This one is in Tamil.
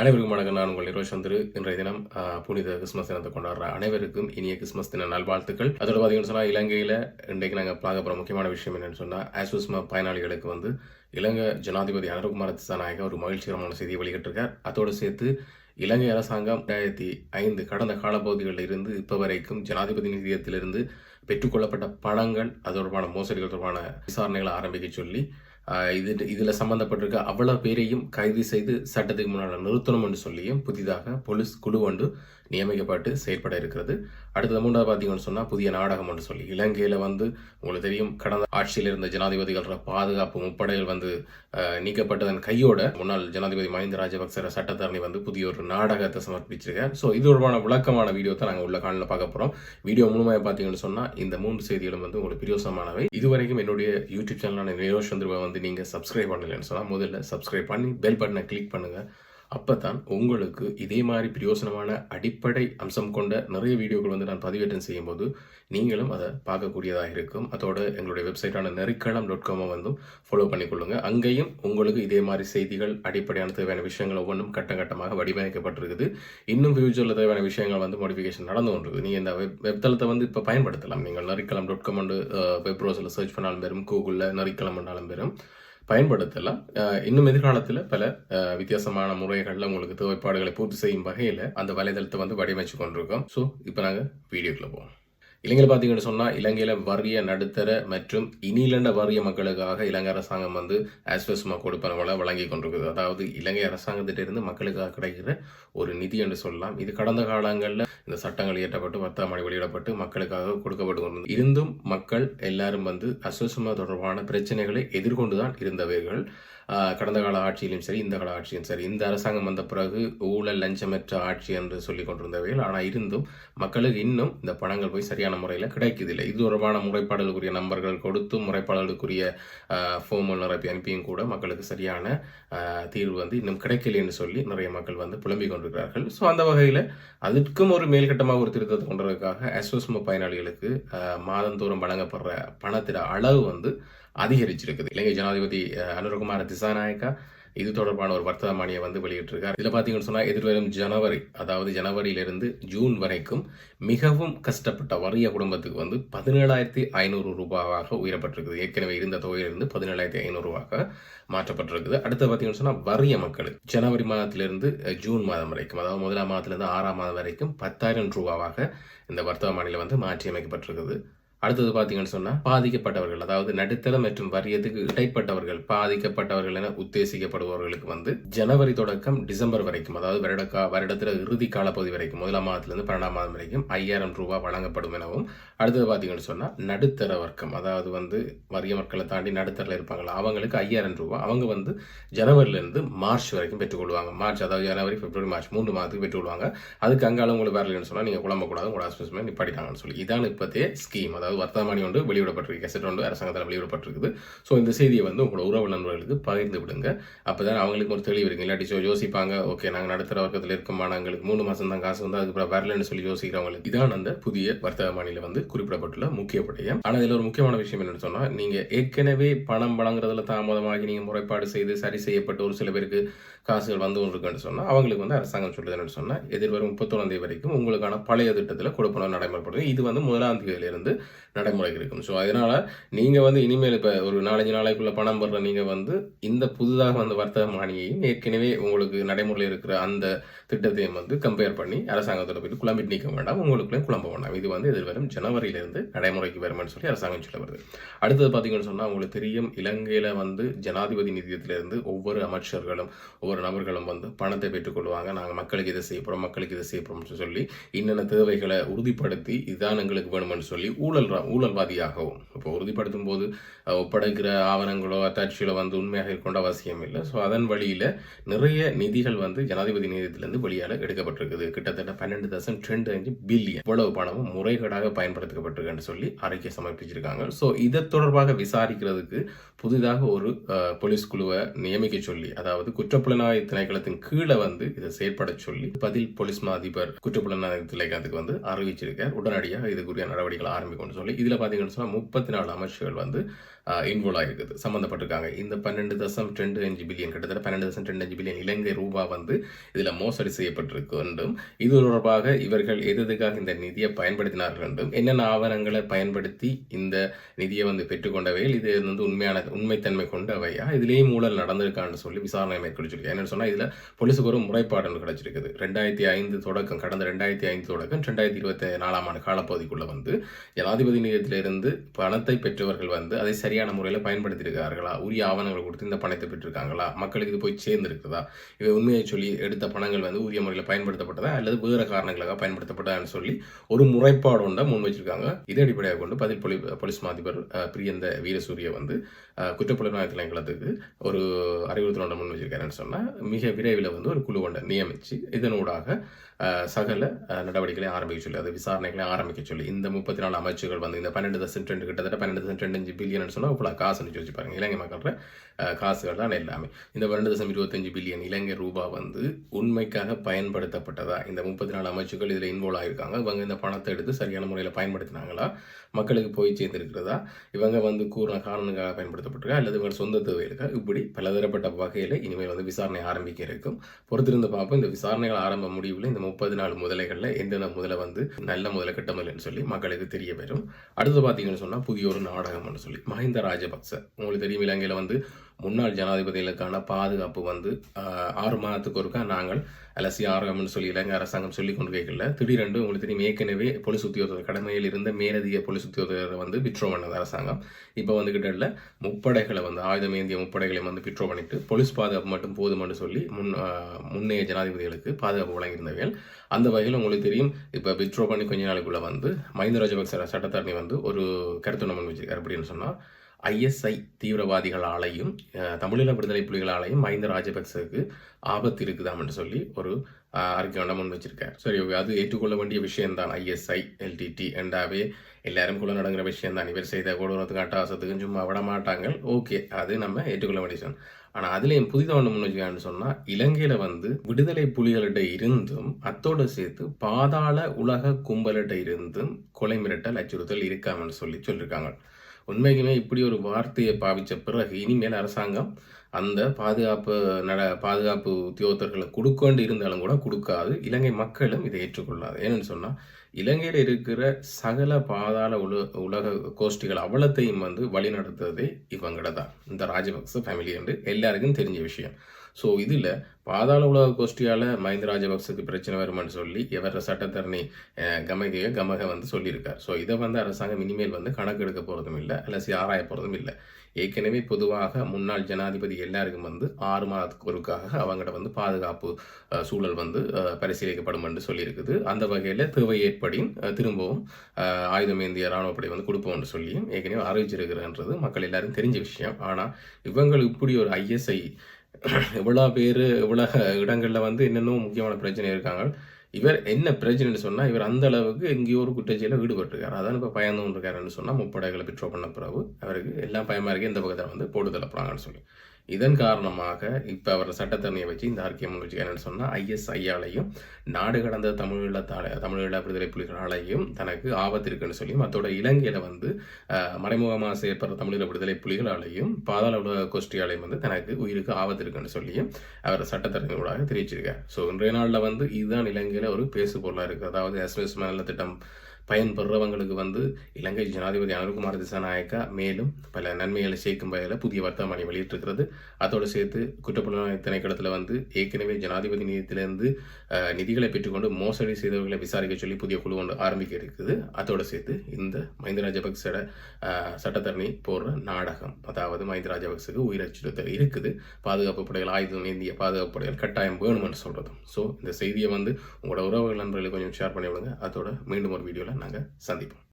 அனைவருக்கும் வணக்கம். நான் உங்கள் நிரோஷ் சந்திரு. இன்றைய தினம் புனித கிறிஸ்மஸ் தினத்தை கொண்டாடுற அனைவருக்கும் இனிய கிறிஸ்மஸ் தின நல்வாழ்த்துக்கள். அதோட பார்த்தீங்கன்னு சொன்னால் இலங்கையில் இன்றைக்கு நாங்கள் பார்க்க போகிற முக்கியமான விஷயம் என்னென்னு சொன்னால் ஆசுஸ்மா பயனாளிகளுக்கு வந்து இலங்கை ஜனாதிபதி அனுர்குமார திசாநாயக ஒரு மகிழ்ச்சிகரமான செய்தியை வெளியிட்டிருக்கார். அதோடு சேர்த்து இலங்கை அரசாங்கம் ரெண்டாயிரத்தி ஐந்து கடந்த காலப்பகுதிகளில் இருந்து இப்போ வரைக்கும் ஜனாதிபதி நிதியத்திலிருந்து பெற்றுக்கொள்ளப்பட்ட பணங்கள் அது தொடர்பான மோசடிகள் தொடர்பான விசாரணைகளை ஆரம்பிக்க சொல்லி இது இதில் சம்மந்தப்பட்டிருக்க அவ்வளவு பேரையும் கைது செய்து சட்டத்துக்கு முன்னால் நிறுத்தணும் என்று சொல்லியும் புதிதாக போலீஸ் குழு ஒன்று நியமிக்கப்பட்டு செயல்பட இருக்கிறது. அடுத்தது மூன்றாவது பார்த்தீங்கன்னு சொன்னால் புதிய நாடகம் என்று சொல்லி இலங்கையில் வந்து உங்களுக்கு தெரியும் கடந்த ஆட்சியில் இருந்த ஜனாதிபதிகள பாதுகாப்பு முப்படைகள் வந்து நீக்கப்பட்டதன் கையோட முன்னாள் ஜனாதிபதி மஹிந்த ராஜபக்சர சட்டத்தரணி வந்து புதிய ஒரு நாடகத்தை சமர்ப்பிச்சிருக்கார். ஸோ இது தொடர்பான விளக்கமான வீடியோ தான் நாங்கள் உள்ள காலில் பார்க்க போகிறோம் வீடியோ முழுமையாக பார்த்தீங்கன்னு சொன்னால் இந்த மூன்று செய்திகளும் வந்து உங்களுக்கு பிரியோசமானவை இதுவரைக்கும் என்னுடைய யூடியூப் சேனலான நிரோஷ் சந்திரவை வந்து நீங்கள் சப்ஸ்கிரைப் பண்ணலைன்னு சொன்னால் முதல்ல சப்ஸ்கிரைப் பண்ணி பெல் பட்டனை கிளிக் பண்ணுங்கள் அப்போ தான் உங்களுக்கு இதே மாதிரி பிரயோசனமான அடிப்படை அம்சம் கொண்ட நிறைய வீடியோக்கள் வந்து நான் பதிவேற்றம் செய்யும்போது நீங்களும் அதை பார்க்கக்கூடியதாக இருக்கும். அதோட எங்களுடைய வெப்சைட்டான நெறிக்களம் டாட் காமை வந்து ஃபாலோ பண்ணிக்கொள்ளுங்க. அங்கேயும் உங்களுக்கு இதே மாதிரி செய்திகள் அடிப்படையான தேவையான விஷயங்கள் ஒவ்வொன்றும் கட்ட கட்டமாக வடிவமைக்கப்பட்டிருக்குது. இன்னும் ஃபியூச்சரில் தேவையான விஷயங்கள் வந்து மோடிஃபிகேஷன் நடந்து கொண்டிருக்கு நீங்கள் இந்த வெப் வெப்தளத்தை வந்து இப்போ பயன்படுத்தலாம். நீங்கள் நரிக்கலாம் டாட் காம் வந்து வெப் ப்ரௌசரில் சர்ச் பண்ணாலும் பெறும். கூகுளில் நரிக்கலாம் பண்ணாலும் பெறும். பயன்படுத்தலாம் இன்னும் எதிர்காலத்தில் பல வித்தியாசமான முறைகளில் உங்களுக்கு தேவைப்பாடுகளை பூர்த்தி செய்யும் வகையில் அந்த வலைதளத்தை வந்து வடிவமைச்சு கொண்டிருக்கோம். ஸோ இப்போ நாங்கள் வீடியோக்குள்ள போவோம். இலங்கையில் பார்த்தீங்கன்னு சொன்னால் இலங்கையில் வறிய நடுத்தர மற்றும் இனிலண்ட வறிய மக்களுக்காக இலங்கை அரசாங்கம் வந்து ஆஸ்வசமாக கொடுப்பனவளை வழங்கி கொண்டிருக்குது. அதாவது இலங்கை அரசாங்கத்திட்டிருந்து மக்களுக்காக கிடைக்கிற ஒரு நிதி என்று சொல்லலாம். இது கடந்த காலங்களில் இந்த சட்டங்கள் இயற்றப்பட்டு பத்தாம் மணி வெளியிடப்பட்டு மக்களுக்காக கொடுக்கப்பட்டு கொண்டு இருந்தும் மக்கள் எல்லாரும் வந்து அஸ்வஸ்மா தொடர்பான பிரச்சனைகளை எதிர்கொண்டு தான் இருந்தவர்கள். கடந்த கால ஆட்சியிலும் சரி இந்த கால ஆட்சியும் சரி இந்த அரசாங்கம் வந்த பிறகு ஊழல் லஞ்சமற்ற ஆட்சி என்று சொல்லி கொண்டிருந்தவைகள். ஆனால் இருந்தும் மக்களுக்கு இன்னும் இந்த பணங்கள் போய் சரியான முறையில் கிடைக்குதில்லை இது தொடர்பான முறைப்பாடுகளுக்குரிய நம்பர்கள் கொடுத்தும் முறைப்பாடுகளுக்குரிய ஃபோம் நிரப்பி அனுப்பியும் கூட மக்களுக்கு சரியான தீர்வு வந்து இன்னும் கிடைக்கலைன்னு சொல்லி நிறைய மக்கள் வந்து புலம்பிக் கொண்டிருக்கிறார்கள். ஸோ அந்த வகையில் அதற்கும் ஒரு மேல்கட்டமாக ஒரு திருத்தத்தை கொண்டதற்காக அஸ்வஸ்ம பயனாளிகளுக்கு மாதந்தோறும் வழங்கப்படுற பணத்திட அளவு வந்து அதிகரிச்சிருக்குது. இலங்கை ஜனாதிபதி அனுரகுமார் அனுரகுமார திசாநாயக்கா இது தொடர்பான ஒரு வர்த்தமானியை வந்து வெளியிட்டிருக்கார். இதில் பார்த்தீங்கன்னு சொன்னால் எதிர்வரும் ஜனவரி அதாவது ஜனவரியிலிருந்து ஜூன் வரைக்கும் மிகவும் கஷ்டப்பட்ட வறிய குடும்பத்துக்கு வந்து பதினேழாயிரத்தி ஐநூறு ரூபாவாக உயரப்பட்டிருக்குது. ஏற்கனவே இருந்த தொகையிலிருந்து பதினேழாயிரத்தி ஐநூறுரூவாக மாற்றப்பட்டிருக்குது. அடுத்து பார்த்தீங்கன்னு சொன்னால் வறிய மக்களுக்கு ஜனவரி மாதத்திலிருந்து ஜூன் மாதம் வரைக்கும் அதாவது முதலாம் மாதத்திலிருந்து ஆறாம் மாதம் வரைக்கும் பத்தாயிரம் ரூபாவாக இந்த வர்த்தக மாநிலம் வந்து மாற்றி அமைக்கப்பட்டிருக்குது அடுத்தது பார்த்தீங்கன்னு சொன்னால் பாதிக்கப்பட்டவர்கள் அதாவது நடுத்தர மற்றும் வரியத்துக்கு இடைப்பட்டவர்கள் பாதிக்கப்பட்டவர்கள் என உத்தேசிக்கப்படுபவர்களுக்கு வந்து ஜனவரி தொடக்கம் டிசம்பர் வரைக்கும் அதாவது வருடக்கா வருடத்தில் இறுதி காலப்பகுதி வரைக்கும் முதலாம் மாதத்திலிருந்து பன்னெண்டாம் மாதம் வரைக்கும் ஐயாயிரம் ரூபாய் வழங்கப்படும் எனவும் அடுத்தது பார்த்தீங்கன்னு சொன்னால் நடுத்தர வர்க்கம் அதாவது வந்து வறிய மக்களை தாண்டி நடுத்தரில் இருப்பாங்களா அவங்களுக்கு ஐயாயிரம் ரூபாய் அவங்க வந்து ஜனவரியிலேருந்து மார்ச் வரைக்கும் பெற்றுக்கொள்வாங்க. மார்ச் அதாவது ஜனவரி பிப்ரவரி மார்ச் மூன்று மாதத்துக்கு பெற்றுக்கொள்வாங்க. அதுக்கு அங்கால உங்களுக்கு வரலன்னு சொன்னால் நீங்கள் குழம்பக்கூடாது உங்களோட ஹாஸ்பிட்டல் நிப்பாட்டிட்டாங்கன்னு சொல்லி. இதான் இப்போதே ஸ்கீம் அதாவது வர்த்தமானி ஒன்று வெளியிடப்பட்டிருக்கு. கெசட் ஒன்று அரசாங்கத்தில் வெளியிடப்பட்டிருக்குது. ஸோ இந்த செய்தியை வந்து உங்களோட உறவு நண்பர்களுக்கு பகிர்ந்து விடுங்க. அப்போ தான் அவங்களுக்கு ஒரு தெளிவு இருக்கு இல்லாட்டி யோ- யோசிப்பாங்க ஓகே நாங்கள் நடத்துகிற வர்க்கத்தில் இருக்கும்? மாணவங்களுக்கு மூணு மாதம் தான் காசு வந்து அதுக்கப்புறம் வரலன்னு சொல்லி யோசிக்கிறவங்களுக்கு. இதான் அந்த புதிய வர்த்தக மாநில வந்து குறிப்பிடப்பட்டுள்ள முக்கிய விடயம் ஆனால் இதில் ஒரு முக்கியமான விஷயம் என்னென்னு சொன்னால் நீங்கள் ஏற்கனவே பணம் வழங்குறதுல தாமதமாகி நீங்கள் முறைப்பாடு செய்து சரி செய்யப்பட்டு ஒரு சில பேருக்கு காசுகள் வந்து கொண்டிருக்குன்னு சொன்னால் அவங்களுக்கு வந்து அரசாங்கம் சொல்லுது சொன்னால் எதிர்வரும் முப்பத்தொன்னாம் தேதி வரைக்கும் உங்களுக்கான பழைய திட்டத்தில் கொடுப்பனம் நடைமுறைப்படுது. இது வந்து முதலாம் தேதியிலிருந்து நடைமுறைக்கு இருக்கும் ஸோ அதனால் நீங்கள் வந்து இனிமேல் இப்போ ஒரு நாலஞ்சு நாளைக்குள்ளே பணம் பெற நீங்கள் வந்து இந்த புதிதாக வந்த வர்த்தக மானியையும் ஏற்கனவே உங்களுக்கு நடைமுறையில் இருக்கிற அந்த திட்டத்தையும் வந்து கம்பேர் பண்ணி அரசாங்கத்தில் போயிட்டு குழம்பிட்டு நீக்க வேண்டாம். உங்களுக்குள்ளேயும் குழம்ப வேண்டாம். இது வந்து எதிர்வரும் ஜனவரியிலிருந்து நடைமுறைக்கு வரும்னு சொல்லி அரசாங்கம் சொல்ல வருது. அடுத்தது பார்த்தீங்கன்னு சொன்னால் உங்களுக்கு தெரியும் இலங்கையில் வந்து ஜனாதிபதி நிதியத்திலிருந்து ஒவ்வொரு அமைச்சர்களும் ஒவ்வொரு நபர்களும் வந்து பணத்தை பெற்றுக்கொள்வாங்க நாங்கள் மக்களுக்கு இதை செய்யப்படுறோம் மக்களுக்கு இதை செய்யப்படுறோம்னு சொல்லி இன்னென்ன தேவைகளை உறுதிப்படுத்தி இதுதான் எங்களுக்கு வேணும்னு சொல்லி ஊழல் ஊழல்வாதியாகவும் இப்போ உறுதிப்படுத்தும் போது ஒப்படைக்கிற ஆவணங்களோ அத்தாட்சிகளோ வந்து உண்மையாக இருக்கொண்ட அவசியம் இல்லை. ஸோ அதன் வழியில் நிறைய நிதிகள் வந்து ஜனாதிபதி நிதியத்திலிருந்து வெளியால் எடுக்கப்பட்டிருக்குது. கிட்டத்தட்ட பன்னெண்டு தசம் ரெண்டு அஞ்சு பில்லியன் இவ்வளவு பணமும் முறைகேடாக பயன்படுத்தப்பட்டிருக்குன்னு சொல்லி அறிக்கை சமர்ப்பிச்சிருக்காங்க. ஸோ இதை தொடர்பாக விசாரிக்கிறதுக்கு புதிதாக ஒரு அஹ், போலீஸ் குழுவை நியமிக்க சொல்லி அதாவது குற்றப்புலனாய்வு திணைக்களத்தின் கீழே வந்து இதை செயற்பட சொல்லி பதில் போலீஸ் மா அதிபர் குற்றப்புலனாய்வு திணைக்களத்துக்கு வந்து அறிவிச்சிருக்கார். உடனடியாக இதுக்குரிய நடவடிக்கைகள் ஆரம்பிக்கணும்னு சொல்லி இதில் பார்த்தீங்கன்னு சொன்னால் முப்பத்தி நாலு அமைச்சர்கள் வந்து இன்வால்வ் ஆகிருக்குது. சம்மந்தப்பட்டிருக்காங்க இந்த பன்னெண்டு தசம் ரெண்டு அஞ்சு பில்லியன் கிட்டத்தட்ட பன்னெண்டு தசம் ரெண்டு அஞ்சு பில்லியன் இலங்கை ரூபா வந்து இதில் மோசடி செய்யப்பட்டிருக்கு என்றும் இது தொடர்பாக இவர்கள் எது எதுக்காக இந்த நிதியை பயன்படுத்தினார்கள் என்றும் என்னென்ன ஆவணங்களை பயன்படுத்தி இந்த நிதியை வந்து பெற்றுக்கொண்டவையில் இது வந்து உண்மையான உண்மைத்தன்மை கொண்டவையா இதுலேயும் ஊழல் நடந்திருக்கான்னு சொல்லி விசாரணை மேற்கொள்ளிச்சிருக்கு என்னென்னு சொன்னால் இதில் போலீஸுக்கு ஒரு முறைப்பாடு கிடைச்சிருக்குது. ரெண்டாயிரத்தி ஐந்து தொடக்கம் கடந்த ரெண்டாயிரத்தி ஐந்து தொடக்கம் ரெண்டாயிரத்தி இருபத்தி நாலாம் ஆண்டு காலப்பகுதிக்குள்ளே வந்து ஜனாதிபதி நிலையத்திலிருந்து பணத்தை பெற்றவர்கள் வந்து அதை சரி சரியான முறையில் பயன்படுத்தியிருக்கார்களா? உரிய ஆவணங்கள் கொடுத்து இந்த பணத்தை பெற்றிருக்காங்களா? மக்களுக்கு இது போய் சேர்ந்துருக்குதா? இவை உண்மையை சொல்லி எடுத்த பணங்கள் வந்து உரிய முறையில் பயன்படுத்தப்பட்டதா? அல்லது வேறு காரணங்களுக்காக பயன்படுத்தப்பட்டதான்னு சொல்லி ஒரு முறைப்பாடு ஒன்றை முன் வச்சிருக்காங்க. இதை அடிப்படையாக கொண்டு பதில் பொலி போலீஸ் மாதிபர் பிரியந்த வீரசூரிய வந்து அஹ், குற்றப்புலனாய்வு திணைக்களத்துக்கு ஒரு அறிவுறுத்தல் ஒன்றை முன் வச்சிருக்காருன்னு சொன்னால் மிக விரைவில் வந்து ஒரு குழு ஒன்றை நியமித்து இதனூடாக சகல நடவடிக்கைகளை ஆரம்பிக்க சொல்லி அது விசாரணைகளை ஆரம்பிக்க சொல்லி இந்த முப்பத்தி நாலு அமைச்சர்கள் வந்து இந்த பன்னெண்டு தசம் ரெண்டு கிட்டத்தட்ட பன்னெண்டு தசம் ரெண்டு அஞ்சு பில்லியன் சொன்னால் இவ்வளோ காசுன்னு சொல்லி பாருங்க. இலங்கை மக்களோட காசுகள் தான் எல்லாமே. இந்த ரெண்டு தசம் இருபத்தஞ்சு பில்லியன் இலங்கை ரூபா வந்து உண்மைக்காக பயன்படுத்தப்பட்டதா? இந்த முப்பத்தி நாலு அமைச்சுகள் இதில் இன்வால்வ் ஆகியிருக்காங்க இவங்க இந்த பணத்தை எடுத்து சரியான முறையில் பயன்படுத்தினாங்களா? மக்களுக்கு போய் சேர்ந்திருக்கிறதா? இவங்க வந்து கூறின காரணங்களுக்காக பயன்படுத்தப்பட்டிருக்கா? அல்லது இவங்க சொந்த தேவைகளுக்கா இப்படி பலதரப்பட்ட வகையில் இனிமேல் வந்து விசாரணை ஆரம்பிக்க இருக்கும். பொறுத்திருந்து பார்ப்போம். இந்த விசாரணைகள் ஆரம்ப முடிவில் இந்த முப்பது நாலு முதலைகளில் எந்தெந்த முதலை வந்து நல்ல முதல கெட்ட முதலைன்னு சொல்லி மக்களுக்கு தெரிய வரும் அடுத்து பார்த்தீங்கன்னு சொன்னால் புதிய ஒரு நாடகம்னு சொல்லி மஹிந்த ராஜபக்ச. உங்களுக்கு தெரியும் இலங்கையில் வந்து முன்னாள் ஜனாதிபதிகளுக்கான பாதுகாப்பு வந்து ஆறு மாதத்துக்கு ஒருக்கா நாங்கள் அலசி ஆரோக்கியம்னு சொல்லி இலங்கை அரசாங்கம் சொல்லி கொண்டு கேட்கல திடீரென்று உங்களுக்கு தெரியும் ஏற்கனவே பொலிஸ் உத்தியோகத்தர் கடமையில் இருந்த மேலதிக பொலிஸ் உத்தியோகத்தரை வந்து விட்ரோ பண்ணது அரசாங்கம். இப்போ வந்து கிட்ட முப்படைகளை வந்து ஆயுதம் ஏந்திய முப்படைகளை வந்து விட்ரோ பண்ணிட்டு போலீஸ் பாதுகாப்பு மட்டும் போதும்னு சொல்லி முன் முன்னைய ஜனாதிபதிகளுக்கு பாதுகாப்பு வழங்கியிருந்தவர்கள் அந்த வகையில் உங்களுக்கு தெரியும் இப்போ விட்ரோ பண்ணி கொஞ்ச நாளுக்குள்ளே வந்து மஹிந்த ராஜபக்ச சட்டத்தரணி வந்து ஒரு கருத்து நம்ம வச்சிருக்காரு அப்படின்னு சொன்னால் ஐஎஸ்ஐ தீவிரவாதிகளாலையும் தமிழீழ விடுதலை புலிகளாலையும் மஹிந்த ராஜபக்சவுக்கு ஆபத்து இருக்குதாம்னு சொல்லி ஒரு அறிக்கையோட முன் வச்சிருக்கார். சரி அது ஏற்றுக்கொள்ள வேண்டிய விஷயம்தான். ஐஎஸ்ஐ எல்டிடி என்றாவே எல்லாரும் கூட நடக்கிற விஷயம்தான். இவர் செய்த கொடூரத்துக்கு அட்டகாசத்துக்கும் சும்மா விட மாட்டாங்க ஓகே அது நம்ம ஏற்றுக்கொள்ள வேண்டிய விஷயம். ஆனால் அதுலேயும் புதிதாக ஒன்று முன் வச்சுக்கான்னு சொன்னால் இலங்கையில் வந்து விடுதலை புலிகளிட்ட இருந்தும் அத்தோடு சேர்த்து பாதாள உலக கும்பலிட்ட இருந்தும் கொலை மிரட்டல் அச்சுறுத்தல் இருக்காமன்னு சொல்லி சொல்லியிருக்காங்க உண்மைக்குமே இப்படி ஒரு வார்த்தையை பாவித்த பிறகு இனிமேல் அரசாங்கம் அந்த பாதுகாப்பு நட பாதுகாப்பு உத்தியோகத்தர்களை கொடுக்கொண்டு இருந்தாலும் கூட கொடுக்காது. இலங்கை மக்களும் இதை ஏற்றுக்கொள்ளாது. ஏன்னு சொன்னால் இலங்கையில் இருக்கிற சகல பாதாள உல உலக கோஷ்டிகள் அவ்வளத்தையும் வந்து வழிநடத்துவதே இவங்கள தான் இந்த ராஜபக்ச ஃபேமிலி என்று எல்லாருக்கும் தெரிஞ்ச விஷயம். ஸோ இதில் பாதாள உலக கோஷ்டியால் மஹிந்த ராஜபக்சக்கு பிரச்சனை வருமான்னு சொல்லி எவர சட்டத்தரணி அஹ், கமகைய கமக வந்து சொல்லியிருக்கார். ஸோ இதை வந்து அரசாங்கம் இனிமேல் வந்து கணக்கெடுக்க போகிறதும் இல்லை அலசி ஆராய போகிறதும் இல்லை. ஏற்கனவே பொதுவாக முன்னாள் ஜனாதிபதி எல்லாருக்கும் வந்து ஆறு மாதத்துக்கு ஒருக்காக அவங்கள்ட்ட வந்து பாதுகாப்பு சூழல் வந்து பரிசீலிக்கப்படும் என்று சொல்லியிருக்குது. அந்த வகையில் தேவை ஏற்படியும் திரும்பவும் ஆயுதம் ஏந்திய இராணுவப்படை வந்து கொடுப்போம்னு சொல்லியும் ஏற்கனவே அறிவிச்சிருக்கிறன்றது மக்கள் எல்லாரும் தெரிஞ்ச விஷயம். ஆனால் இவங்க இப்படி ஒரு ஐஎஸ்ஐ இவ்வளோ பேர் இவ்வளோ இடங்களில் வந்து என்னென்ன முக்கியமான பிரச்சனை இருக்காங்க. இவர் என்ன பிரச்சனைன்னு சொன்னால் இவர் அந்த அளவுக்கு எங்கேயோ ஒரு குற்றச்செயலில் ஈடுபட்டிருக்கார். அதான் இப்போ பயந்தும் இருக்காருன்னு சொன்னால் முப்படைகளை பெற்றோ பண்ண பிறகு அவருக்கு எல்லாம் பயமாக இருக்குது இந்த பக்கத்தில் வந்து போட்டு தள்ளப்படுறாங்கன்னு சொல்லி. இதன் காரணமாக இப்போ அவர் சட்டத்தரணியை வச்சு இந்த அறிக்கையை முன் வச்சுக்கிறேன்னு சொன்னால் ஐஎஸ்ஐயாலையும் நாடு கடந்த தமிழீழ தமிழீழ விடுதலை புலிகளாலையும் தனக்கு ஆபத்து இருக்குன்னு சொல்லி மற்றோட இலங்கையில் வந்து மறைமுகமாக செயற்படுற தமிழீழ விடுதலை புலிகளாலையும் பாதாள உலக கோஷ்டியாலையும் வந்து தனக்கு உயிருக்கு ஆபத்து இருக்குன்னு சொல்லியும் அவர் சட்டத்தரணிகளாக தெரிவிச்சிருக்கார். ஸோ இன்றைய நாளில் வந்து இதுதான் இலங்கையில் ஒரு பேசு பொருளாக இருக்குது. அதாவது எஸ்எஸ் மேல திட்டம் பயன்பெறவங்களுக்கு வந்து இலங்கை ஜனாதிபதி அனுகுமார் திசாநாயக்கா மேலும் பல நன்மைகளை சேர்க்கும் வகையில் புதிய வர்த்தமானி வெளியிட்டிருக்கிறது. அதோடு சேர்த்து குற்றப்புலனாய்வு திணைக்களத்தில் வந்து ஏற்கனவே ஜனாதிபதி நிதியத்திலிருந்து நிதிகளை பெற்றுக்கொண்டு மோசடி செய்தவர்களை விசாரிக்க சொல்லி புதிய குழு ஒன்று ஆரம்பிக்க இருக்குது அதோடு சேர்த்து இந்த மஹிந்த ராஜபக்சோட சட்டத்தரணி போடுற நாடகம் அதாவது மஹிந்த ராஜபக்சுக்கு உயிரச்சுறுத்தல் இருக்குது. பாதுகாப்பு படைகள் ஆயுதம் ஏந்திய பாதுகாப்பு படைகள் கட்டாயம் வேணும்னு சொல்கிறதும் ஸோ இந்த செய்தியை வந்து உங்களோட உறவுகள் நண்பர்களுக்கு கொஞ்சம் ஷேர் பண்ணி விடுங்க அதோட மீண்டும் ஒரு வீடியோவில் நாங்கள் சந்திப்போம்.